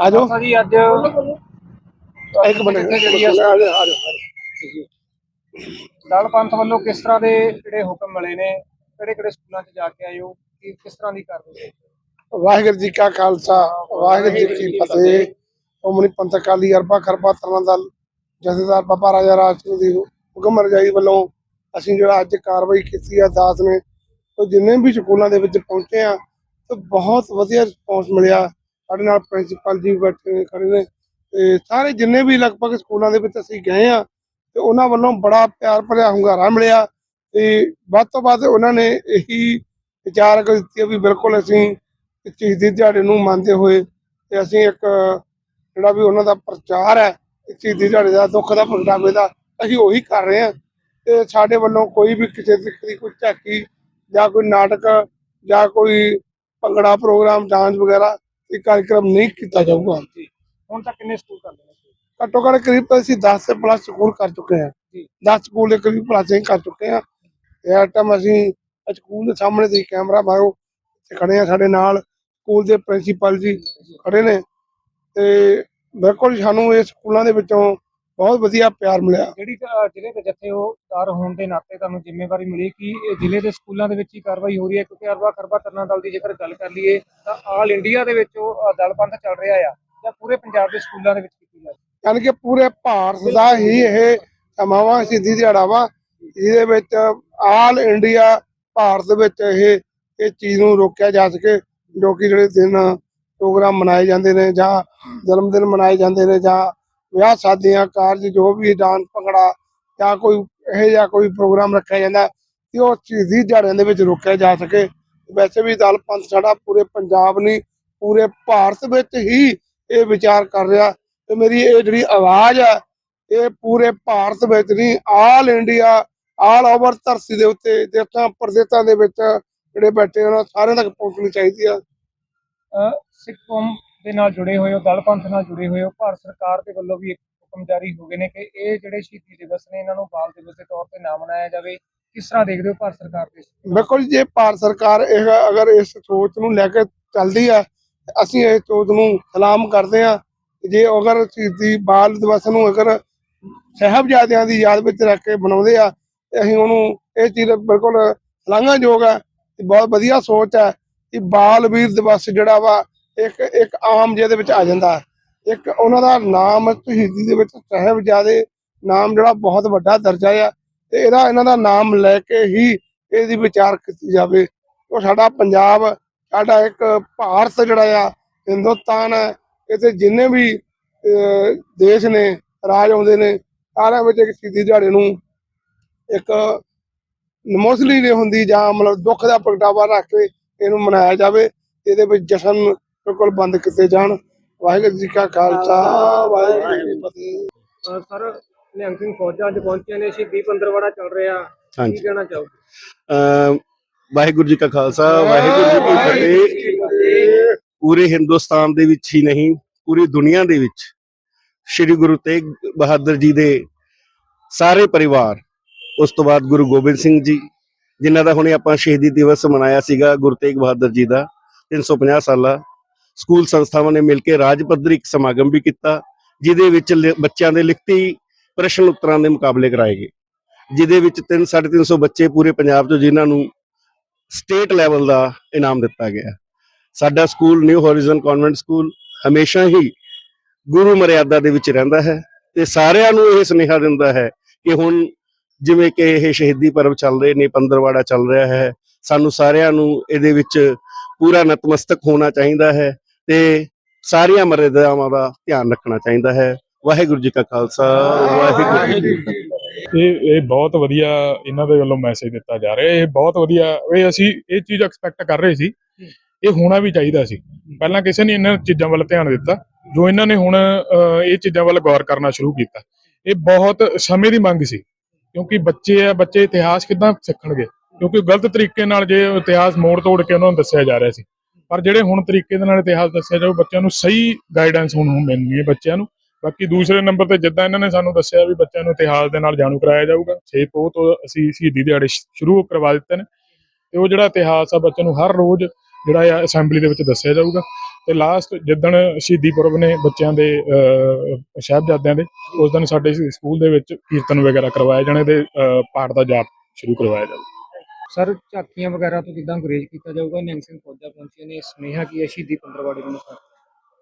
ਆ ਜਾਓ। ਜੀ ਅੱਜ ਇੱਕ ਮਿੰਟ ਕਿੱਥੇ ਜਿਹੜੀ ਆ ਆ ਜਾਓ, ਆ ਜਾਓ, ਆ ਜਾਓ। ਦਲ ਪੰਥ ਵੱਲੋਂ ਕਿਸ ਤਰ੍ਹਾਂ ਦੇ ਜਿਹੜੇ ਹੁਕਮ ਮਿਲੇ ਨੇ? ਕਿਹੜੇ ਕਿਹੜੇ ਸਕੂਲਾਂ 'ਚ ਜਾ ਕੇ ਆਏ ਹੋ? ਕੀ ਕਿਸ ਤਰ੍ਹਾਂ ਦੀ ਕਾਰਵਾਈ ਵਾਹਿਗੁਰੂ ਜੀ ਕਾ ਖਾਲਸਾ ਵਾਹਿਗੁਰੂ ਜੀ ਕੀ ਫਤਿਹ। ਉਮਨੀ ਪੰਥ ਅਕਾਲੀ ਅਰਬਾ ਖਰਬਾ ਤਰਨਾ ਦਲ ਜਥੇਦਾਰ ਬਾਬਾ ਰਾਜਾ ਰਾਜ ਸਿੰਘ ਦੀ ਹੁਕਮ ਰਜਾਈ ਵੱਲੋਂ ਅਸੀਂ ਜਿਹੜਾ ਅੱਜ ਕਾਰਵਾਈ ਕੀਤੀ ਆ ਦਾਸ ਨੇ ਉਹ ਜਿੰਨੇ ਵੀ ਸਕੂਲਾਂ ਦੇ ਵਿੱਚ ਪਹੁੰਚੇ ਆ ਤੇ ਬਹੁਤ ਵਧੀਆ ਰਿਸਪੌਂਸ ਮਿਲਿਆ। ਸਾਡੇ ਨਾਲ ਪ੍ਰਿੰਸੀਪਲ ਜੀ ਬੈਠੇ ਨੇ, ਖੜੇ ਨੇ। ਤੇ ਸਾਰੇ ਜਿੰਨੇ ਵੀ ਲਗਭਗ ਸਕੂਲਾਂ ਦੇ ਵਿੱਚ ਅਸੀਂ ਗਏ ਆ ਤੇ ਉਹਨਾਂ ਵੱਲੋਂ ਬੜਾ ਪਿਆਰ ਭਰਿਆ, ਹੁੰਗਾਰਾ ਮਿਲਿਆ। ਤੇ ਵੱਧ ਤੋਂ ਵੱਧ ਉਹਨਾਂ ਨੇ ਇਹੀ ਵਿਚਾਰ ਦਿੱਤੀ ਵੀ ਬਿਲਕੁਲ ਅਸੀਂ ਚੀਜ਼ ਦੀ ਦਿਹਾੜੇ ਨੂੰ ਮੰਨਦੇ ਹੋਏ, ਤੇ ਅਸੀਂ ਇੱਕ ਜਿਹੜਾ ਵੀ ਉਹਨਾਂ ਦਾ ਪ੍ਰਚਾਰ ਹੈ, ਇਸ ਚੀਜ਼ ਦੀ ਦਿਹਾੜੇ ਦਾ, ਦੁੱਖ ਦਾ, ਪ੍ਰਗਟਾਵੇ ਦਾ, ਅਸੀਂ ਉਹੀ ਕਰ ਰਹੇ ਹਾਂ। ਤੇ ਸਾਡੇ ਵੱਲੋਂ ਕੋਈ ਵੀ ਕਿਸੇ ਤਰੀਕੇ ਦੀ ਕੋਈ ਝਾਕੀ ਜਾਂ ਕੋਈ ਨਾਟਕ ਜਾਂ ਕੋਈ ਭੰਗੜਾ ਪ੍ਰੋਗਰਾਮ, ਡਾਂਸ ਵਗੈਰਾ ਇਹ ਕਾਰਜਕ੍ਰਮ ਨਹੀਂ ਕੀਤਾ ਜਾਊਗਾ। ਹੁਣ ਤੱਕ ਕਿੰਨੇ ਸਕੂਲ ਕਰ ਲਏ ਘੱਟੋ ਘੱਟ ਕਰੀਬ ਅਸੀਂ 10 ਸੇ ਪਲੱਸ ਸਕੂਲ ਕਰ ਚੁੱਕੇ ਹਾਂ। ਜੀ। 10 ਸਕੂਲ ਦੇ ਕਰੀਬ ਪਲੱਸ ਅਸੀਂ ਕਰ ਚੁੱਕੇ ਹਾਂ। ਇਸ ਟਾਈਮ ਅਸੀਂ ਸਕੂਲ ਦੇ ਸਾਹਮਣੇ ਦੀ ਕੈਮਰਾ ਮਾਰੋ ਤੇ ਖੜੇ ਆ ਸਾਡੇ ਨਾਲ। ਸਕੂਲ ਦੇ ਪ੍ਰਿੰਸੀਪਲ ਜੀ ਖੜੇ ਨੇ। ਤੇ ਬਿਲਕੁਲ ਸਾਨੂੰ ਇਹ ਸਕੂਲਾਂ ਦੇ ਵਿੱਚੋਂ ਬਹੁਤ ਵਧੀਆ ਪਿਆਰ ਮਿਲਿਆ। ਜਿਹੜੀ ਜ਼ਿਲ੍ਹੇ ਦੇ ਜੱਥੇ ਉਹ ਦਾਰ ਹੋਣ ਦੇ ਨਾਤੇ ਤੁਹਾਨੂੰ ਜ਼ਿੰਮੇਵਾਰੀ ਮਿਲੀ ਕਿ ਇਹ ਜ਼ਿਲ੍ਹੇ ਦੇ ਸਕੂਲਾਂ ਦੇ ਵਿੱਚ ਹੀ ਕਾਰਵਾਈ ਹੋ ਰਹੀ ਹੈ ਕਿਉਂਕਿ ਅਰਬਾ ਖਰਬਾ ਤਰਨਾ ਦਲ ਦੀ ਜੇਕਰ ਗੱਲ ਕਰ ਲਈਏ ਤਾਂ ਆਲ ਇੰਡੀਆ ਦੇ ਵਿੱਚ ਉਹ ਦਲ ਪੰਥ ਚੱਲ ਰਿਹਾ ਆ ਜਾਂ ਪੂਰੇ ਪੰਜਾਬ ਦੇ ਸਕੂਲਾਂ ਦੇ ਵਿੱਚ ਕੀਤੀ ਜਾ ਰਹੀ ਯਾਨੀ ਕਿ ਪੂਰੇ ਭਾਰਤ ਦਾ ਹੀ ਇਹ ਸਮਾਵਾ ਸਿੱਧੀ ਦਿਹਾੜਾ ਵਾ ਜਿਹਦੇ ਵਿੱਚ ਆਲ ਇੰਡੀਆ ਭਾਰਤ ਵਿੱਚ ਇਹ ਇਹ ਚੀਜ਼ ਨੂੰ ਰੋਕਿਆ ਜਾ ਸਕੇ ਜੋ ਕਿ ਜਿਹੜੇ ਦਿਨ ਪ੍ਰੋਗਰਾਮ ਮਨਾਏ ਜਾਂਦੇ ਨੇ ਜਾਂ ਜਨਮ ਦਿਨ ਮਨਾਏ ਜਾਂਦੇ ਨੇ ਜਾਂ ਵਿਆਹ ਸ਼ਾਦੀਆਂ ਕਾਰਜ ਜੋ ਵੀ ਡਾਂਸ ਭੰਗੜਾ ਜਾਂ ਕੋਈ ਇਹ ਜਾਂ ਕੋਈ ਪ੍ਰੋਗਰਾਮ ਰੱਖਿਆ ਜਾਂਦਾ ਕਿ ਉਹ ਸ਼ਹੀਦੀ ਦਿਹਾੜਿਆਂ ਦੇ ਵਿੱਚ ਰੋਕਿਆ ਜਾ ਸਕੇ। ਵੈਸੇ ਵੀ ਦਲ ਪੰਥ ਸਾਡਾ ਪੂਰੇ ਪੰਜਾਬ ਨਹੀਂ, ਪੂਰੇ ਭਾਰਤ ਵਿੱਚ ਹੀ ਇਹ ਵਿਚਾਰ ਕਰ ਰਿਹਾ। ਤੇ ਮੇਰੀ ਇਹ ਜਿਹੜੀ ਆਵਾਜ਼ ਆ ਇਹ ਪੂਰੇ ਭਾਰਤ ਵਿੱਚ ਨਹੀਂ, ਆਲ ਇੰਡੀਆ, ਆਲ ਓਵਰ ਧਰਤੀ ਦੇ ਉੱਤੇ, ਦੇਸ਼ਾਂ ਪ੍ਰਦੇਸ਼ਾਂ ਦੇ ਵਿੱਚ ਜਿਹੜੇ ਬੈਠੇ ਉਹਨਾਂ ਸਾਰਿਆਂ ਤੱਕ ਪਹੁੰਚਣੀ ਚਾਹੀਦੀ ਆ। ਸਿੱਖ ਕੌਮ ਦੇ ਨਾਲ ਜੁੜੇ ਹੋਏ ਹੋ, ਦਲ ਪੰਥ ਨਾਲ ਜੁੜੇ ਹੋਏ ਹੋ, ਭਾਰਤ ਸਰਕਾਰ ਦੇ ਵੱਲੋਂ ਵੀ ਇੱਕ ਹੁਕਮ ਜਾਰੀ ਹੋ ਗਏ ਨੇ ਕਿ ਇਹ ਜਿਹੜੇ ਸ਼ਹੀਦੀ ਦਿਵਸ ਨੇ, ਇਹਨਾਂ ਨੂੰ ਬਾਲ ਦਿਵਸ ਦੇ ਤੌਰ ਤੇ ਨਾ ਮਨਾਇਆ ਜਾਵੇ। ਕਿਸ ਤਰ੍ਹਾਂ ਦੇਖਦੇ ਹੋ ਭਾਰਤ ਸਰਕਾਰ ਦੇ ਬਿਲਕੁਲ ਜੇ ਭਾਰਤ ਸਰਕਾਰ ਇਹ ਅਗਰ ਇਸ ਸੋਚ ਨੂੰ ਲੈ ਕੇ ਚੱਲਦੀ ਆ ਅਸੀਂ ਇਹ ਸੋਚ ਨੂੰ ਸਲਾਮ ਕਰਦੇ ਆ ਜੇ ਅਗਰ ਸ਼ਹੀਦੀ ਬਾਲ ਦਿਵਸ ਨੂੰ ਅਗਰ ਸਾਹਿਬਜ਼ਾਦਿਆਂ ਦੀ ਯਾਦ ਵਿੱਚ ਰੱਖ ਕੇ ਬਣਾਉਂਦੇ ਆ, ਤੇ ਅਸੀਂ ਉਹਨੂੰ ਇਹ ਚੀਜ਼ ਬਿਲਕੁਲ ਸ਼ਲਾਘਾਯੋਗ ਹੈ। ਤੇ ਬਹੁਤ ਵਧੀਆ ਸੋਚ ਹੈ ਕਿ ਬਾਲ ਵੀਰ ਦਿਵਸ ਜਿਹੜਾ ਵਾ ਇੱਕ ਇੱਕ ਆਮ ਜਿਹਦੇ ਵਿੱਚ ਆ ਜਾਂਦਾ ਹੈ। ਇੱਕ ਉਹਨਾਂ ਦਾ ਨਾਮ ਸ਼ਹੀਦੀ ਦੇ ਵਿੱਚ ਸਾਹਿਬਜ਼ਾਦੇ ਨਾਮ ਜਿਹੜਾ ਬਹੁਤ ਵੱਡਾ ਦਰਜਾ ਆ ਤੇ ਇਹਦਾ ਇਹਨਾਂ ਦਾ ਨਾਮ ਲੈ ਕੇ ਹੀ ਇਹਦੀ ਵਿਚਾਰ ਕੀਤੀ ਜਾਵੇ ਉਹ ਸਾਡਾ ਪੰਜਾਬ, ਸਾਡਾ ਇੱਕ ਭਾਰਤ ਜਿਹੜਾ ਆ, ਹਿੰਦੁਸਤਾਨ ਹੈ, ਇੱਥੇ ਜਿੰਨੇ ਵੀ ਦੇਸ਼ ਨੇ, ਰਾਜ ਆਉਂਦੇ ਨੇ, ਸਾਰਿਆਂ ਵਿੱਚ ਇੱਕ ਸ਼ਹੀਦੀ ਦਿਹਾੜੇ ਨੂੰ ਇੱਕ ਨਮੋਸਲੀ ਨਹੀਂ ਹੁੰਦੀ ਜਾਂ ਮਤਲਬ ਦੁੱਖ ਦਾ ਪ੍ਰਗਟਾਵਾ ਰੱਖ ਕੇ ਇਹਨੂੰ ਮਨਾਇਆ ਜਾਵੇ, ਇਹਦੇ ਵਿੱਚ ਜਸ਼ਨ ਬਿਲਕੁਲ ਬੰਦ ਕੀਤੇ ਜਾਣ। ਵਾਹਿਗੁਰੂ ਜੀ ਕਾ ਖਾਲਸਾ ਵਾਹਿਗੁਰੂ ਜੀ ਕੀ ਫਤਿਹ। ਅਹ, ਸਰ ਨਿਹੰਗ ਸਿੰਘ ਫੌਜਾਂ ਅੱਜ ਪਹੁੰਚੀਆਂ ਨੇ ਸ਼ਹੀਦੀ ਪੰਦਰਵਾੜਾ ਚੱਲ ਰਿਹਾ। ਕੀ ਹਾਂਜੀ। ਕਹਿਣਾ ਚਾਹੋਗੇ? ਅਮ ਵਾਹਿਗੁਰੂ ਜੀ ਕਾ ਖਾਲਸਾ ਵਾਹਿਗੁਰੂ ਜੀ ਕੀ ਫਤਿਹ। ਪੂਰੇ ਹਿੰਦੁਸਤਾਨ ਦੇ ਵਿੱਚ ਹੀ ਨਹੀਂ ਪੂਰੀ ਦੁਨੀਆ ਦੇ ਵਿੱਚ ਸ੍ਰੀ ਗੁਰੂ ਤੇਗ ਬਹਾਦਰ ਜੀ ਦੇ ਸਾਰੇ ਪਰਿਵਾਰ ਉਸ ਤੋਂ ਬਾਅਦ ਗੁਰੂ ਗੋਬਿੰਦ ਸਿੰਘ ਜੀ ਜਿਨ੍ਹਾਂ ਦਾ ਹੁਣੇ ਆਪਾਂ ਸ਼ਹੀਦੀ ਦਿਵਸ ਮਨਾਇਆ ਸੀਗਾ ਗੁਰੂ ਤੇਗ ਬਹਾਦਰ ਜੀ ਦਾ 350 ਸਾਲਾ। ਸਕੂਲ ਸੰਸਥਾਵਾਂ ਨੇ ਮਿਲ ਕੇ ਰਾਜ ਪੱਧਰੀ ਇੱਕ ਸਮਾਗਮ ਵੀ ਕੀਤਾ, ਜਿਹਦੇ ਵਿੱਚ ਲਿ- ਬੱਚਿਆਂ ਦੇ ਲਿਖਤੀ ਪ੍ਰਸ਼ਨ ਉੱਤਰਾਂ ਦੇ ਮੁਕਾਬਲੇ ਕਰਾਏ ਗਏ, ਜਿਹਦੇ ਵਿੱਚ 3 350 ਬੱਚੇ ਪੂਰੇ ਪੰਜਾਬ ਤੋਂ ਜਿਨ੍ਹਾਂ ਨੂੰ ਸਟੇਟ ਲੈਵਲ ਦਾ ਇਨਾਮ ਦਿੱਤਾ ਗਿਆ। ਸਾਡਾ school New Horizon convent school ਹਮੇਸ਼ਾ ਹੀ ਗੁਰੂ ਮਰਿਆਦਾ ਦੇ ਵਿੱਚ ਰਹਿੰਦਾ ਹੈ ਤੇ ਸਾਰਿਆਂ ਨੂੰ ਇਹ ਸੁਨੇਹਾ ਦਿੰਦਾ ਹੈ ਕਿ ਹੁਣ ਜਿਵੇਂ ਕਿ ਇਹ ਸ਼ਹੀਦੀ ਪਰਵ ਚੱਲ ਰਹੇ ਨੇ, ਪੰਦਰਵਾੜਾ ਚੱਲ ਰਿਹਾ ਹੈ, ਸਾਨੂੰ ਸਾਰਿਆਂ ਨੂੰ ਇਹਦੇ ਵਿੱਚ ਪੂਰਾ ਨਤਮਸਤਕ ਹੋਣਾ ਚਾਹੀਦਾ ਹੈ ਤੇ ਸਾਰੀਆਂ ਮਰਿਆਦਾਵਾਂ ਦਾ ਧਿਆਨ ਰੱਖਣਾ ਚਾਹੀਦਾ ਹੈ। ਵਾਹਿਗੁਰੂ ਜੀ ਕਾ ਖਾਲਸਾ ਵਾਹਿਗੁਰੂ ਜੀ ਕੀ ਫਤਿਹ। ਇਹ ਇਹ ਬਹੁਤ ਵਧੀਆ ਇਹਨਾਂ ਦੇ ਵੱਲੋਂ ਮੈਸੇਜ ਦਿੱਤਾ ਜਾ ਰਿਹਾ। ਇਹ ਬਹੁਤ ਵਧੀਆ ਇਹ ਅਸੀਂ ਇਹ ਚੀਜ਼ ਐਕਸਪੈਕਟ ਕਰ ਰਹੇ ਸੀ। ਇਹ ਹੋਣਾ ਵੀ ਚਾਹੀਦਾ ਸੀ। ਪਹਿਲਾਂ ਕਿਸੇ ਨੇ ਇਹਨਾਂ ਚੀਜ਼ਾਂ ਵੱਲ ਧਿਆਨ ਦਿੱਤਾ। ਜੋ ਇਹਨਾਂ ਨੇ ਹੁਣ ਇਹ ਚੀਜ਼ਾਂ ਵੱਲ ਗੌਰ ਕਰਨਾ ਸ਼ੁਰੂ ਕੀਤਾ। ਇਹ ਬਹੁਤ ਸਮੇਂ ਦੀ ਮੰਗ ਸੀ। ਕਿਉਂਕਿ ਬੱਚੇ ਆ ਬੱਚੇ ਇਤਿਹਾਸ ਕਿੱਦਾਂ ਸਿੱਖਣਗੇ? ਕਿਉਂਕਿ ਗਲਤ ਤਰੀਕੇ ਨਾਲ ਜੇ ਇਤਿਹਾਸ ਮੋੜ ਤੋੜ ਕੇ ਉਹਨਾਂ ਨੂੰ ਦੱਸਿਆ ਜਾ ਰਿਹਾ ਸੀ। ਪਰ ਜਿਹੜੇ ਹੁਣ ਤਰੀਕੇ ਦੇ ਨਾਲ ਇਤਿਹਾਸ ਦੱਸਿਆ ਜਾਊ ਬੱਚਿਆਂ ਨੂੰ ਸਹੀ ਗਾਈਡੈਂਸ ਹੁਣ ਮਿਲਣੀ ਹੈ ਬੱਚਿਆਂ ਨੂੰ। ਬਾਕੀ ਦੂਸਰੇ ਨੰਬਰ ਤੇ ਜਿੱਦਾਂ ਇਹਨਾਂ ਨੇ ਸਾਨੂੰ ਦੱਸਿਆ ਵੀ ਬੱਚਿਆਂ ਨੂੰ ਇਤਿਹਾਸ ਦੇ ਨਾਲ ਜਾਣੂ ਕਰਾਇਆ ਜਾਊਗਾ। 6 ਪੋਹ ਤੋਂ ਅਸੀਂ ਸ਼ਹੀਦੀ ਦਿਹਾੜੇ ਸ਼ੁਰੂ ਕਰਵਾ ਦਿੱਤੇ ਨੇ। ਤੇ ਉਹ ਜਿਹੜਾ ਇਤਿਹਾਸ ਆ ਬੱਚਿਆਂ ਨੂੰ ਹਰ ਰੋਜ਼ ਜਿਹੜਾ ਆ ਅਸੈਂਬਲੀ ਦੇ ਵਿੱਚ ਦੱਸਿਆ ਜਾਊਗਾ। ਤੇ ਲਾਸਟ ਜਿੱਦਣ ਸ਼ਹੀਦੀ ਪੁਰਬ ਨੇ ਬੱਚਿਆਂ ਦੇ ਅਹ, ਸਾਹਿਬਜ਼ਾਦਿਆਂ ਦੇ ਉਸ ਦਿਨ ਸਾਡੇ ਸਕੂਲ ਦੇ ਵਿੱਚ ਕੀਰਤਨ ਵਗੈਰਾ ਕਰਵਾਏ ਜਾਣੇ ਤੇ ਪਾਠ ਦਾ ਜਾਪ ਸ਼ੁਰੂ ਕਰਵਾਇਆ ਜਾਊਗਾ ਸਰ ਝਾਕੀਆਂ ਵਗੈਰਾ ਤੋਂ ਕਿਦਾਂ ਗੁਰੇਜ਼ ਕੀਤਾ ਜਾਊਗਾ? ਨਿਹੰਗ ਸਿੰਘ ਫੌਜਾਂ ਪਹੁੰਚੀਆਂ ਨੇ। ਸੁਨੇਹਾ ਕੀ ਹੈ ਸ਼ਹੀਦੀ ਪੰਦਰਵਾੜੇ ਨੂੰ? ਸਰ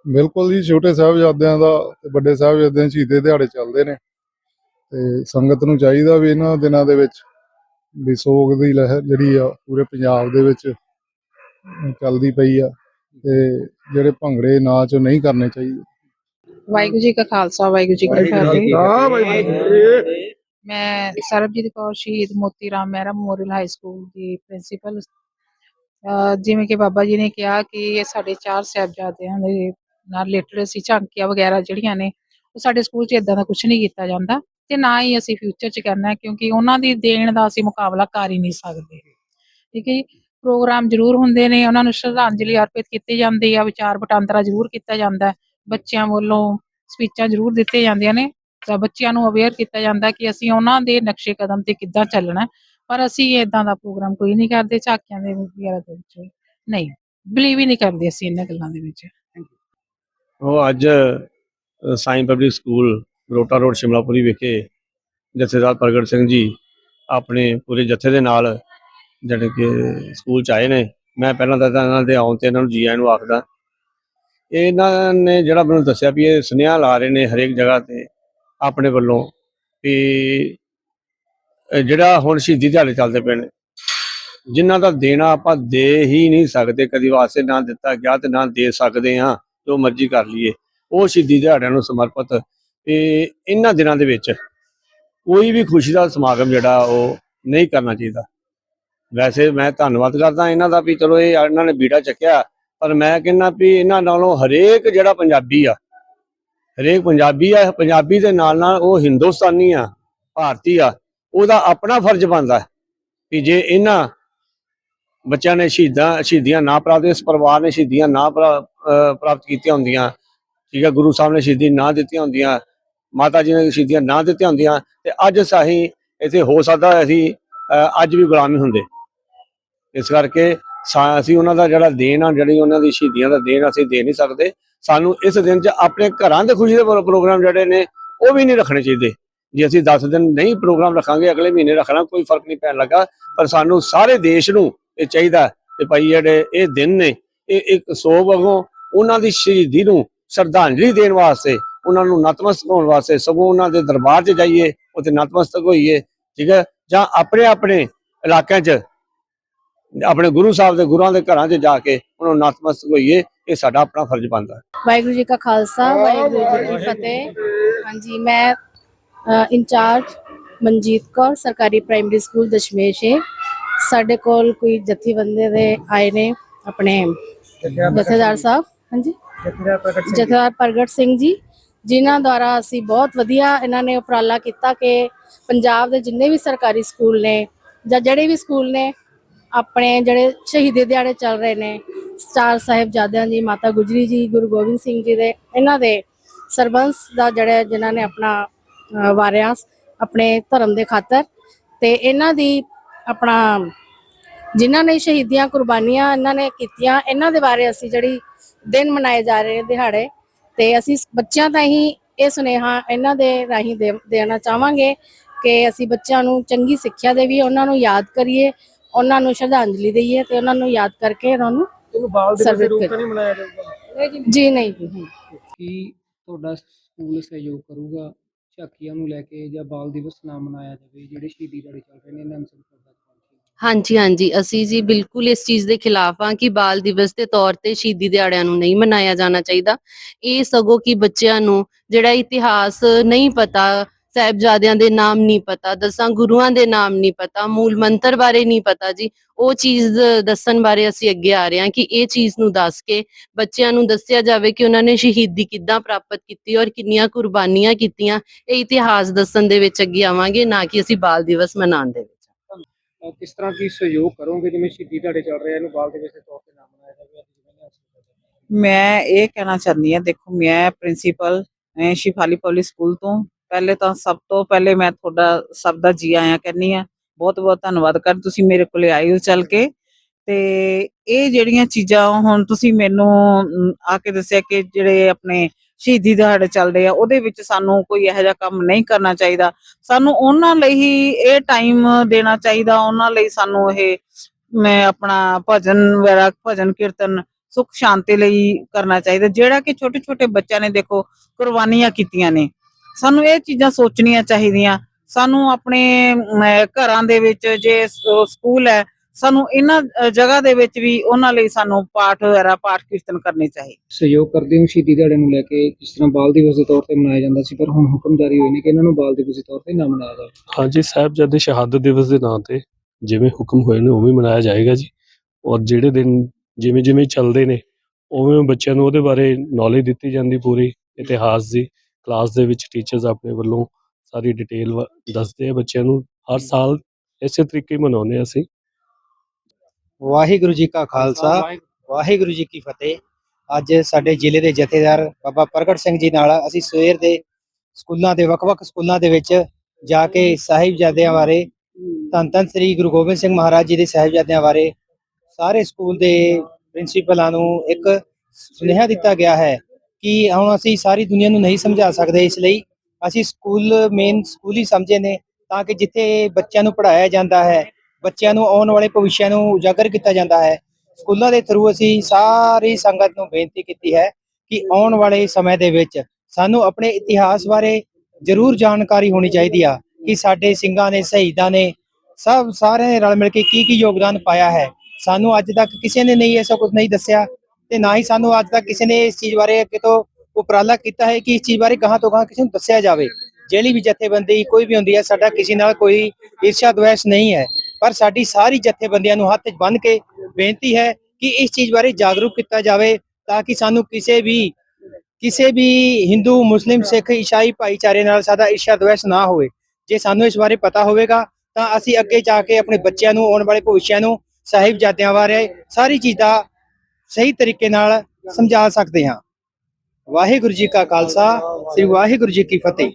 ਬਿਲਕੁਲ ਜੀ ਛੋਟੇ ਸਾਹਿਬਜ਼ਾਦਿਆਂ ਦਾ ਤੇ ਵੱਡੇ ਸਾਹਿਬਜ਼ਾਦਿਆਂ ਦੇ ਸ਼ਹੀਦੇ ਦਿਹਾੜੇ ਚੱਲਦੇ ਨੇ। ਤੇ ਸੰਗਤ ਨੂੰ ਚਾਹੀਦਾ ਵੀ ਇਹਨਾਂ ਦਿਨਾਂ ਦੇ ਵਿੱਚ ਵੀ ਸੋਗ ਦੀ ਲਹਿਰ ਜਿਹੜੀ ਆ ਪੂਰੇ ਪੰਜਾਬ ਦੇ ਵਿੱਚ ਚੱਲਦੀ ਪਈ ਆ। ਤੇ ਜਿਹੜੇ ਭੰਗੜੇ ਨਾਚ ਨਹੀਂ ਕਰਨੇ ਚਾਹੀਦੇ। ਵਾਹਿਗੁਰੂ ਜੀ ਕਾ ਖਾਲਸਾ ਵਾਹਿਗੁਰੂ ਜੀ ਕੀ ਫਤਿਹ। ਮੈਂ Sarabjit Kaur, Shaheed Moti Ram Mehra memorial high school ਦੀ ਪ੍ਰਿੰਸੀਪਲ ਜਿਵੇਂ ਕਿ ਬਾਬਾ ਜੀ ਨੇ ਕਿਹਾ ਕਿ ਇਹ ਸਾਡੇ ਚਾਰ ਸਾਹਿਬਜ਼ਾਦਿਆਂ ਦੇ ਨਾਲ ਰਿਲੇਟਡ ਅਸੀਂ ਝਾਂਕੀਆਂ ਵਗੈਰਾ ਜਿਹੜੀਆਂ ਨੇ, ਉਹ ਸਾਡੇ ਸਕੂਲ 'ਚ ਇਦਾਂ ਦਾ ਕੁਝ ਨਹੀਂ ਕੀਤਾ ਜਾਂਦਾ ਤੇ ਨਾ ਹੀ ਅਸੀਂ ਫਿਊਚਰ 'ਚ ਕਰਨਾ ਕਿਉਂਕਿ ਉਹਨਾਂ ਦੀ ਦੇਣ ਦਾ ਅਸੀਂ ਮੁਕਾਬਲਾ ਕਰ ਹੀ ਨਹੀਂ ਸਕਦੇ। ਠੀਕ ਹੈ ਜੀ? ਪ੍ਰੋਗਰਾਮ ਜ਼ਰੂਰ ਹੁੰਦੇ ਨੇ, ਉਹਨਾਂ ਨੂੰ ਸ਼ਰਧਾਂਜਲੀ ਅਰਪਿਤ ਕੀਤੀ ਜਾਂਦੀ ਆ, ਵਿਚਾਰ ਵਟਾਂਦਰਾ ਜ਼ਰੂਰ ਕੀਤਾ ਜਾਂਦਾ ਬੱਚਿਆਂ ਵੱਲੋਂ ਸਪੀਚਾਂ ਜ਼ਰੂਰ ਦਿੱਤੀਆਂ ਜਾਂਦੀਆਂ ਨੇ। ਤਾਂ ਬੱਚਿਆਂ ਨੂੰ ਅਵੇਅਰ ਕੀਤਾ ਜਾਂਦਾ ਕਿ ਅਸੀਂ ਉਹਨਾਂ ਦੇ ਨਕਸ਼ੇ ਕਦਮ ਤੇ ਕਿੱਦਾਂ ਚੱਲਣਾ ਪਰ ਅਸੀਂ ਇਦਾਂ ਦਾ ਪ੍ਰੋਗਰਾਮ ਕੋਈ ਨਹੀਂ ਕਰਦੇ, ਝਾਕੀਆਂ ਦੇ ਵਗੈਰਾ ਦੇ ਵਿੱਚ। ਨਹੀਂ ਬਲੀਵ ਹੀ ਨਹੀਂ ਕਰਦੇ ਅਸੀਂ ਇਹਨਾਂ ਗੱਲਾਂ ਦੇ ਵਿੱਚ। ਉਹ ਅੱਜ ਸਾਈਂ ਪਬਲਿਕ ਸਕੂਲ ਰੋਟਾ ਰੋਡ, ਸ਼ਿਮਲਾਪੁਰੀ ਵਿਖੇ ਜਥੇਦਾਰ ਪ੍ਰਗਟ ਸਿੰਘ ਜੀ ਆਪਣੇ ਪੂਰੇ ਜਥੇ ਦੇ ਨਾਲ ਜਿਹੜੇ ਕਿ ਸਕੂਲ ਚ ਆਏ ਨੇ। ਮੈਂ ਪਹਿਲਾਂ ਤਾਂ ਇਹਨਾਂ ਦੇ ਆਉਣ ਤੇ ਇਹਨਾਂ ਨੂੰ ਜੀ ਆਇਆਂ ਨੂੰ ਆਖਦਾ। ਇਹਨਾਂ ਨੇ ਜਿਹੜਾ ਮੈਨੂੰ ਦੱਸਿਆ ਵੀ ਇਹ ਸੁਨੇਹਾ ਲਾ ਰਹੇ ਨੇ ਹਰੇਕ ਜਗ੍ਹਾ ਤੇ। ਆਪਣੇ ਵੱਲੋਂ ਵੀ ਜਿਹੜਾ ਹੁਣ ਸ਼ਹੀਦੀ ਦਿਹਾੜੇ ਚੱਲਦੇ ਪਏ ਨੇ, ਜਿਨ੍ਹਾਂ ਦਾ ਦੇਣਾ ਆਪਾਂ ਦੇ ਹੀ ਨਹੀਂ ਸਕਦੇ, ਕਦੀ ਵਾਸਤੇ ਨਾ ਦਿੱਤਾ ਗਿਆ ਤੇ ਨਾ ਦੇ ਸਕਦੇ ਹਾਂ, ਜੋ ਮਰਜ਼ੀ ਕਰ ਲਈਏ, ਉਹ ਸ਼ਹੀਦੀ ਦਿਹਾੜਿਆਂ ਨੂੰ ਸਮਰਪਿਤ, ਤੇ ਇਹਨਾਂ ਦਿਨਾਂ ਦੇ ਵਿੱਚ ਕੋਈ ਵੀ ਖੁਸ਼ੀ ਦਾ ਸਮਾਗਮ ਜਿਹੜਾ ਉਹ ਨਹੀਂ ਕਰਨਾ ਚਾਹੀਦਾ। ਵੈਸੇ ਮੈਂ ਧੰਨਵਾਦ ਕਰਦਾ ਇਹਨਾਂ ਦਾ ਵੀ, ਚਲੋ ਇਹ ਇਹਨਾਂ ਨੇ ਬੀੜਾ ਚੱਕਿਆ, ਪਰ ਮੈਂ ਕਹਿੰਦਾ ਵੀ ਇਹਨਾਂ ਨਾਲੋਂ ਹਰੇਕ ਜਿਹੜਾ ਪੰਜਾਬੀ ਆ ਹਰੇਕ ਪੰਜਾਬੀ ਆ, ਪੰਜਾਬੀ ਦੇ ਨਾਲ ਨਾਲ ਉਹ ਹਿੰਦੁਸਤਾਨੀ ਆ, ਭਾਰਤੀ ਆ, ਉਹਦਾ ਆਪਣਾ ਫਰਜ਼ ਬਣਦਾ ਕਿ ਜੇ ਇਹਨਾਂ ਬੱਚਿਆਂ ਨੇ ਸ਼ਹੀਦਾਂ, ਸ਼ਹੀਦੀਆਂ ਨਾ ਪ੍ਰਾਪਤ, ਇਸ ਪਰਿਵਾਰ ਨੇ ਸ਼ਹੀਦੀਆਂ ਨਾ ਪ੍ਰਾਪਤ ਕੀਤੀਆਂ ਹੁੰਦੀਆਂ, ਠੀਕ ਹੈ, ਗੁਰੂ ਸਾਹਿਬ ਨੇ ਸ਼ਹੀਦੀ ਨਾ ਦਿੱਤੀਆਂ ਹੁੰਦੀਆਂ, ਮਾਤਾ ਜੀ ਨੇ ਸ਼ਹੀਦੀਆਂ ਨਾ ਦਿੱਤੀਆਂ ਹੁੰਦੀਆਂ, ਤੇ ਅੱਜ ਸਾਹੀਂ ਇੱਥੇ ਹੋ ਸਕਦਾ ਅਸੀਂ, ਅਹ, ਅੱਜ ਵੀ ਗੁਲਾਮੀ ਹੁੰਦੇ। ਇਸ ਕਰਕੇ ਅਸੀਂ ਉਹਨਾਂ ਦਾ ਜਿਹੜਾ ਦੇਣ ਆ, ਜਿਹੜੀ ਉਹਨਾਂ ਦੀ ਸ਼ਹੀਦੀਆਂ ਦਾ ਦੇਣ ਅਸੀਂ ਦੇ ਨਹੀਂ ਸਕਦੇ। ਸਾਨੂੰ ਇਸ ਦਿਨ 'ਚ ਆਪਣੇ ਘਰਾਂ ਦੇ ਖੁਸ਼ੀ ਦੇ ਪ੍ਰੋਗਰਾਮ ਜਿਹੜੇ ਨੇ, ਉਹ ਵੀ ਨਹੀਂ ਰੱਖਣੇ ਚਾਹੀਦੇ। ਜੇ ਅਸੀਂ 10 ਦਿਨ ਨਹੀਂ ਪ੍ਰੋਗਰਾਮ ਰੱਖਾਂਗੇ, ਅਗਲੇ ਮਹੀਨੇ ਰੱਖਣਾ, ਕੋਈ ਫ਼ਰਕ ਨਹੀਂ ਪੈਣ ਲੱਗਾ। ਪਰ ਸਾਨੂੰ ਸਾਰੇ ਦੇਸ਼ ਨੂੰ ਇਹ ਚਾਹੀਦਾ ਕਿ ਭਾਈ ਜਿਹੜੇ ਇਹ ਦਿਨ ਨੇ, ਇਹ ਇੱਕ ਸੋਗ ਵਗੋਂ ਉਹਨਾਂ ਦੀ ਸ਼ਹੀਦੀ ਨੂੰ ਸ਼ਰਧਾਂਜਲੀ ਦੇਣ ਵਾਸਤੇ, ਉਹਨਾਂ ਨੂੰ ਨਤਮਸਤਕ ਹੋਣ ਵਾਸਤੇ ਸਗੋਂ ਉਹਨਾਂ ਦੇ ਦਰਬਾਰ 'ਚ ਜਾਈਏ, ਉੱਥੇ ਨਤਮਸਤਕ ਹੋਈਏ, ਠੀਕ ਹੈ? ਜਾਂ ਆਪਣੇ ਆਪਣੇ ਇਲਾਕਿਆਂ 'ਚ, ਆਪਣੇ ਗੁਰੂ ਸਾਹਿਬ ਦੇ ਗੁਰਾਂ ਦੇ ਘਰਾਂ 'ਚ ਜਾ ਕੇ ਉਹਨਾਂ ਨੂੰ ਨਤਮਸਤਕ ਹੋਈਏ ਇਹ ਸਾਡਾ ਆਪਣਾ ਫਰਜ਼ ਬਣਦਾ। ਵਾਹਿਗੁਰੂ ਜੀ ਕਾ ਖਾਲਸਾ, ਵਾਹਿਗੁਰੂ ਜੀ ਕੀ ਫਤਿਹ। ਹਾਂਜੀ, ਮੈਂ ਇੰਚਾਰਜ ਮਨਜੀਤ ਕੌਰ, ਸਰਕਾਰੀ ਪ੍ਰਾਇਮਰੀ ਸਕੂਲ ਦਸ਼ਮੇਸ਼ ਸਾਡੇ ਕੋਲ ਕੋਈ ਜਥੇਬੰਦੇ ਦੇ ਆਏ ਨੇ, ਆਪਣੇ ਜਥੇਦਾਰ ਸਾਹਿਬ। ਹਾਂਜੀ? ਪ੍ਰਗਟ ਸਿੰਘ ਜੀ। ਜਥੇਦਾਰ ਪ੍ਰਗਟ ਸਿੰਘ ਜੀ, ਜਿਨ੍ਹਾਂ ਦੁਆਰਾ ਅਸੀਂ ਬਹੁਤ ਵਧੀਆ ਇਹਨਾਂ ਨੇ ਉਪਰਾਲਾ ਕੀਤਾ ਕਿ ਪੰਜਾਬ ਦੇ ਜਿੰਨੇ ਵੀ ਸਰਕਾਰੀ ਸਕੂਲ ਨੇ ਜਾਂ ਜਿਹੜੇ ਵੀ ਸਕੂਲ ਨੇ, ਆਪਣੇ ਜਿਹੜੇ ਸ਼ਹੀਦੀ ਦਿਹਾੜੇ ਚੱਲ ਰਹੇ ਨੇ ਚਾਰ ਸਾਹਿਬਜ਼ਾਦਿਆਂ ਦੀ ਮਾਤਾ ਗੁਜਰੀ ਜੀ, ਗੁਰੂ ਗੋਬਿੰਦ ਸਿੰਘ ਜੀ ਦੇ, ਇਹਨਾਂ ਦੇ ਸਰਬੰਸ ਦਾ ਜਿਹੜਾ ਜਿਨ੍ਹਾਂ ਨੇ ਆਪਣਾ ਵਾਰਿਆ ਆਪਣੇ ਧਰਮ ਦੇ ਖਾਤਰ ਤੇ ਇਹਨਾਂ ਦੀ ਆਪਣਾ ਜਿਨ੍ਹਾਂ ਨੇ ਸ਼ਹੀਦੀਆਂ ਕੁਰਬਾਨੀਆਂ ਇਹਨਾਂ ਨੇ ਕੀਤੀਆਂ, ਇਹਨਾਂ ਦੇ ਬਾਰੇ ਅਸੀਂ ਜਿਹੜੀ ਦਿਨ ਮਨਾਏ ਜਾ ਰਹੇ ਦਿਹਾੜੇ ਤੇ ਅਸੀਂ ਬੱਚਿਆਂ ਤਾਈਂ ਇਹ ਸੁਨੇਹਾ ਇਹਨਾਂ ਦੇ ਰਾਹੀਂ ਦੇ- ਦੇਣਾ ਚਾਹਾਂਗੇ ਕਿ ਅਸੀਂ ਬੱਚਿਆਂ ਨੂੰ ਚੰਗੀ ਸਿੱਖਿਆ ਦੇਵੀਏ, ਉਹਨਾਂ ਨੂੰ ਯਾਦ ਕਰੀਏ, ਉਹਨਾਂ ਨੂੰ ਸ਼ਰਧਾਂਜਲੀ ਦਈਏ ਤੇ ਉਹਨਾਂ ਨੂੰ ਯਾਦ ਕਰਕੇ ਉਹਨਾਂ ਨੂੰ ਇਹਨੂੰ ਬਾਲ ਦਿਵਸ ਦੇ ਸਰਬਿਤ ਰੂਪ ਕਰ- ਤਾਂ ਨਹੀਂ ਮਨਾਇਆ ਜਾਊਗਾ? ਜੀ ਨਹੀਂ ਜੀ ਨਹੀਂ। ਕੀ ਤੁਹਾਡਾ ਸਕੂਲ ਸਹਿਯੋਗ ਕਰੂਗਾ ਝਾਕੀਆਂ ਨੂੰ ਲੈ ਕੇ ਜਾਂ ਬਾਲ ਦਿਵਸ ਨਾ ਮਨਾਇਆ ਜਾਵੇ ਜਿਹੜੇ ਸ਼ਹੀਦੀ ਦਿਹਾੜੇ ਚੱਲ ਰਹੇ ਨੇ ਨਿਹੰਗ ਸਿੰਘ ਫੌਜਾਂ ਦੇ ਹਾਂਜੀ ਹਾਂਜੀ। ਅਸੀਂ ਜੀ ਬਿਲਕੁਲ ਇਸ ਚੀਜ਼ ਦੇ ਖਿਲਾਫ ਹਾਂ ਕਿ ਬਾਲ ਦਿਵਸ ਦੇ ਤੌਰ ਤੇ ਸ਼ਹੀਦੀ ਦਿਹਾੜਿਆਂ ਨੂੰ ਨਹੀਂ ਮਨਾਇਆ ਜਾਣਾ ਚਾਹੀਦਾ। ਇਹ ਸਗੋਂ ਕਿ ਬੱਚਿਆਂ ਨੂੰ ਜਿਹੜਾ ਇਤਿਹਾਸ ਨਹੀਂ ਪਤਾ ਸਾਹਿਬਜ਼ਾਦਿਆਂ ਦੇ ਨਾਮ ਨਹੀਂ ਪਤਾ ਦਸਾਂ ਗੁਰੂਆਂ ਦੇ ਨਾਮ ਨਹੀਂ ਪਤਾ ਮੂਲ ਮੰਤਰ ਬਾਰੇ ਨਹੀਂ ਪਤਾ ਜੀ ਉਹ ਚੀਜ਼ ਦੱਸਣ ਬਾਰੇ ਅਸੀਂ ਅੱਗੇ ਆ ਰਹੇ ਹਾਂ ਕਿ ਇਹ ਚੀਜ਼ ਨੂੰ ਦੱਸ ਕੇ ਬੱਚਿਆਂ ਨੂੰ ਦੱਸਿਆ ਜਾਵੇ ਕਿ ਉਹਨਾਂ ਨੇ ਸ਼ਹੀਦੀ ਕਿੱਦਾਂ ਪ੍ਰਾਪਤ ਕੀਤੀ ਔਰ ਕਿੰਨੀਆਂ ਕੁਰਬਾਨੀਆਂ ਕੀਤੀਆਂ ਇਹ ਇਤਿਹਾਸ ਦੱਸਣ ਦੇ ਵਿੱਚ ਅੱਗੇ ਆਵਾਂਗੇ ਨਾ ਕਿ ਅਸੀਂ ਬਾਲ ਦਿਵਸ ਮਨਾਉਣ ਦੇ ਵਿੱਚ ਕਿਸ ਤਰ੍ਹਾਂ ਕੀ ਸਹਿਯੋਗ ਕਰੋਗੇ ਜਿਵੇਂ ਸ਼ਹੀਦੀ ਦਿਹਾੜੇ ਚੱਲ ਰਹੇ ਆ ਇਹਨੂੰ ਬਾਲ ਦਿਵਸ ਦੇ ਤੌਰ ਤੇ ਨਾ ਮਨਾਇਆ ਜਾਵੇ। ਮੈਂ ਇਹ ਕਹਿਣਾ ਚਾਹੁੰਦੀ ਹਾਂ ਦੇਖੋ ਮੈਂ ਪ੍ਰਿੰਸੀਪਲ ਸ਼ਿਫਾਲੀ ਪਬਲਿਕ ਸਕੂਲ ਤੋਂ ਪਹਿਲੇ ਤਾਂ ਸਭ ਤੋਂ ਪਹਿਲੇ ਮੈਂ ਤੁਹਾਡਾ ਸਭ ਦਾ ਜੀ ਆਇਆਂ ਕਹਿੰਨੀ ਆ ਬਹੁਤ ਬਹੁਤ ਧੰਨਵਾਦ ਕਰ ਤੁਸੀਂ ਮੇਰੇ ਕੋਲੇ ਆਏ ਹੋ ਚੱਲ ਕੇ। ਤੇ ਇਹ ਜਿਹੜੀਆਂ ਚੀਜ਼ਾਂ ਹੁਣ ਤੁਸੀਂ ਮੈਨੂੰ ਆ ਕੇ ਦੱਸਿਆ ਕਿ ਜਿਹੜੇ ਆਪਣੇ ਸ਼ਹੀਦੀ ਦਿਹਾੜੇ ਚੱਲਦੇ ਆ, ਉਹਦੇ ਵਿੱਚ ਸਾਨੂੰ ਕੋਈ ਇਹੋ ਜਿਹਾ ਕੰਮ ਨਹੀਂ ਕਰਨਾ ਚਾਹੀਦਾ। ਸਾਨੂੰ ਉਹਨਾਂ ਲਈ ਹੀ ਇਹ ਟਾਈਮ ਦੇਣਾ ਚਾਹੀਦਾ, ਉਹਨਾਂ ਲਈ ਸਾਨੂੰ ਇਹ ਮੈਂ ਆਪਣਾ ਭਜਨ ਵਗੈਰਾ, ਭਜਨ ਕੀਰਤਨ ਸੁਖ ਸ਼ਾਂਤੀ ਲਈ ਕਰਨਾ ਚਾਹੀਦਾ। ਜਿਹੜਾ ਕਿ ਛੋਟੇ ਛੋਟੇ ਬੱਚਿਆਂ ਨੇ ਦੇਖੋ, ਕੁਰਬਾਨੀਆਂ ਕੀਤੀਆਂ ਨੇ। ਸਾਨੂੰ ਇਹ ਚੀਜ਼ਾਂ ਸੋਚਣੀਆਂ ਚਾਹੀਦੀਆਂ। ਸਾਨੂੰ ਆਪਣੇ ਘਰਾਂ ਦੇ ਵਿੱਚ ਜੇ ਸਕੂਲ ਹੈ ਸਾਨੂੰ ਇਹਨਾਂ ਜਗ੍ਹਾ ਦੇ ਵਿੱਚ ਵੀ ਉਹਨਾਂ ਲਈ ਸਾਨੂੰ ਪਾਠ ਵਗੈਰਾ ਪਾਠ ਕੀਰਤਨ ਕਰਨੇ ਚਾਹੀਦੇ। ਸਹਿਯੋਗ ਕਰਦੇ ਹੋ ਸ਼ਹੀਦੀ ਦਿਹਾੜੇ ਨੂੰ ਲੈ ਕੇ ਜਿਸ ਤਰ੍ਹਾਂ ਬਾਲ ਦਿਵਸ ਦੇ ਤੌਰ ਤੇ ਮਨਾਇਆ ਜਾਂਦਾ ਸੀ ਪਰ ਹੁਣ ਹੁਕਮ ਜਾਰੀ ਹੋਏ ਨੇ ਕਿ ਇਹਨਾਂ ਨੂੰ ਬਾਲ ਦਿਵਸ ਦੇ ਤੌਰ ਤੇ ਨਾ ਮਨਾਇਆ ਜਾਵੇ। ਹਾਂਜੀ ਸਾਹਿਬਜ਼ਾਦੇ ਸ਼ਹਾਦਤ ਦਿਵਸ ਦੇ ਨਾਂ ਤੇ ਜਿਵੇਂ ਹੁਕਮ ਹੋਏ ਨੇ ਉਵੇਂ ਮਨਾਇਆ ਜਾਏਗਾ ਜੀ। ਔਰ ਜਿਹੜੇ ਦਿਨ ਜਿਵੇਂ ਜਿਵੇਂ ਚੱਲਦੇ ਨੇ ਉਵੇਂ ਬੱਚਿਆਂ ਨੂੰ ਉਹਦੇ ਬਾਰੇ ਨੌਲੇਜ ਦਿੱਤੀ ਜਾਂਦੀ ਪੂਰੀ ਇਤਿਹਾਸ ਦੀ। ਕਲਾਸ ਦੇ ਵਿੱਚ ਟੀਚਰਸ ਆਪਣੇ ਵੱਲੋਂ ਸਾਰੀ ਡਿਟੇਲ ਦੱਸਦੇ ਆ ਬੱਚਿਆਂ ਨੂੰ। ਹਰ ਸਾਲ ਇਸੇ ਤਰੀਕੇ ਹੀ ਮਨਾਉਂਦੇ ਹਾਂ ਅਸੀਂ। ਵਾਹਿਗੁਰੂ ਜੀ ਕਾ ਖਾਲਸਾ। ਵਾਹਿਗੁਰੂ ਜੀ ਕੀ ਫਤਿਹ। ਅੱਜ ਸਾਡੇ ਜ਼ਿਲ੍ਹੇ ਦੇ ਜਥੇਦਾਰ ਬਾਬਾ ਪ੍ਰਗਟ ਸਿੰਘ ਜੀ ਨਾਲ ਅਸੀਂ ਸਵੇਰ ਦੇ ਸਕੂਲਾਂ ਦੇ ਵੱਖ-ਵੱਖ ਸਕੂਲਾਂ ਦੇ ਵਿੱਚ ਜਾ ਕੇ ਸਾਹਿਬਜ਼ਾਦਿਆਂ ਬਾਰੇ ਧੰਨ ਧੰਨ ਸ੍ਰੀ ਗੁਰੂ ਗੋਬਿੰਦ ਸਿੰਘ ਮਹਾਰਾਜ ਜੀ ਦੇ ਸਾਹਿਬਜ਼ਾਦਿਆਂ ਬਾਰੇ ਸਾਰੇ ਸਕੂਲ ਦੇ ਪ੍ਰਿੰਸੀਪਲਾਂ ਨੂੰ ਇੱਕ ਸੁਨੇਹਾ ਦਿੱਤਾ ਗਿਆ ਹੈ। ਕਿ ਹੁਣ ਅਸੀਂ ਸਾਰੀ ਦੁਨੀਆ ਨੂੰ ਨਹੀਂ ਸਮਝਾ ਸਕਦੇ ਇਸ ਲਈ ਅਸੀਂ ਸਕੂਲ ਮੇਨ ਸਕੂਲ ਹੀ ਸਮਝੇ ਨੇ ਤਾਂ ਕਿ ਜਿੱਥੇ ਬੱਚਿਆਂ ਨੂੰ ਪੜ੍ਹਾਇਆ ਜਾਂਦਾ ਹੈ, ਬੱਚਿਆਂ ਨੂੰ ਆਉਣ ਵਾਲੇ ਭਵਿੱਖ ਨੂੰ ਉਜਾਗਰ ਕੀਤਾ ਜਾਂਦਾ ਹੈ, ਸਕੂਲਾਂ ਦੇ ਥਰੂ ਅਸੀਂ ਸਾਰੀ ਸੰਗਤ ਨੂੰ ਬੇਨਤੀ ਕੀਤੀ ਹੈ ਕਿ ਆਉਣ ਵਾਲੇ ਸਮੇਂ ਦੇ ਵਿੱਚ ਸਾਨੂੰ ਆਪਣੇ ਇਤਿਹਾਸ ਬਾਰੇ ਜ਼ਰੂਰ ਜਾਣਕਾਰੀ ਹੋਣੀ ਚਾਹੀਦੀ ਆ ਕਿ ਸਾਡੇ ਸਿੰਘਾਂ ਨੇ, ਸ਼ਹੀਦਾਂ ਨੇ ਸਭ ਸਾਰਿਆਂ ਨੇ ਰਲ ਮਿਲ ਕੇ ਕੀ ਕੀ ਯੋਗਦਾਨ ਪਾਇਆ ਹੈ। ਸਾਨੂੰ ਅੱਜ ਤੱਕ ਕਿਸੇ ਨੇ ਨਹੀਂ ਐਸਾ ਕੁਝ ਨਹੀਂ ਦੱਸਿਆ ਤੇ ਨਾ ਹੀ ਸਾਨੂੰ ਅੱਜ ਤੱਕ ਕਿਸੇ ਨੇ ਇਸ ਚੀਜ਼ ਬਾਰੇ ਅੱਗੇ ਤੋਂ ਉਪਰਾਲਾ ਕੀਤਾ ਹੈ ਕਿ ਇਸ ਚੀਜ਼ ਬਾਰੇ ਕਹਾਂ ਤੋਂ ਕਹਾਂ ਕਿਸੇ ਨੂੰ ਦੱਸਿਆ ਜਾਵੇ। ਜਿਹੜੀ ਵੀ ਜਥੇਬੰਦੀ ਕੋਈ ਵੀ ਹੁੰਦੀ ਹੈ, ਸਾਡਾ ਕਿਸੇ ਨਾਲ ਕੋਈ ਈਰਸ਼ਾ ਦਵੇਸ਼ ਨਹੀਂ ਹੈ। ਪਰ ਸਾਡੀ ਸਾਰੀ ਜਥੇਬੰਦੀਆਂ ਨੂੰ ਹੱਥ 'ਚ ਬੰਨ੍ਹ ਕੇ ਬੇਨਤੀ ਹੈ ਕਿ ਇਸ ਚੀਜ਼ ਬਾਰੇ ਜਾਗਰੂਕ ਕੀਤਾ ਜਾਵੇ ਤਾਂ ਕਿ ਸਾਨੂੰ ਕਿਸੇ ਵੀ ਕਿਸੇ ਵੀ ਹਿੰਦੂ, ਮੁਸਲਿਮ, ਸਿੱਖ, ਈਸਾਈ ਭਾਈਚਾਰੇ ਨਾਲ ਸਾਡਾ ਈਰਸ਼ਾ ਦਵੇਸ਼ ਨਾ ਹੋਵੇ। ਜੇ ਸਾਨੂੰ ਇਸ ਬਾਰੇ ਪਤਾ ਹੋਵੇਗਾ ਤਾਂ ਅਸੀਂ ਅੱਗੇ ਜਾ ਕੇ ਆਪਣੇ ਬੱਚਿਆਂ ਨੂੰ, ਆਉਣ ਵਾਲੇ ਭਵਿੱਖ ਨੂੰ, ਸਾਹਿਬਜ਼ਾਦਿਆਂ ਬਾਰੇ ਸਾਰੀ ਚੀਜ਼ ਦਾ ਸਹੀ ਤਰੀਕੇ ਨਾਲ ਸਮਝਾ ਸਕਦੇ ਹਾਂ। ਵਾਹਿਗੁਰੂ ਜੀ ਕਾ ਖਾਲਸਾ, ਸ੍ਰੀ ਵਾਹਿਗੁਰੂ ਜੀ ਕੀ ਫਤਿਹ।